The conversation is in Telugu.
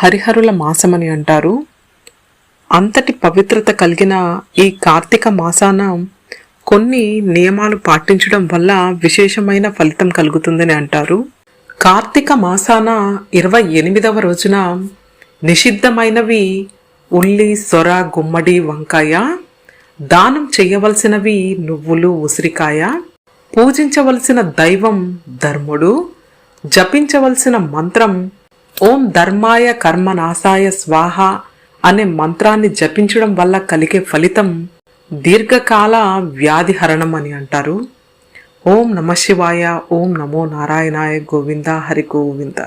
హరిహరుల మాసమని అంటారు. అంతటి పవిత్రత కలిగిన ఈ కార్తీక మాసాన కొన్ని నియమాలు పాటించడం వల్ల విశేషమైన ఫలితం కలుగుతుందని అంటారు. కార్తీక మాసాన ఇరవై ఎనిమిదవ రోజున నిషిద్ధమైనవి ఉల్లి సొర గుమ్మడి వంకాయ దానం చేయవలసినవి నువ్వులు ఉసిరికాయ పూజించవలసిన దైవం ధర్ముడు జపించవలసిన మంత్రం ఓం ధర్మాయ కర్మ నాశాయ స్వాహ అనే మంత్రాన్ని జపించడం వల్ల కలిగే ఫలితం దీర్ఘకాల వ్యాధిహరణం అని అంటారు. ఓం నమ శివాయ ఓం నమో నారాయణాయ గోవింద హరి గోవింద.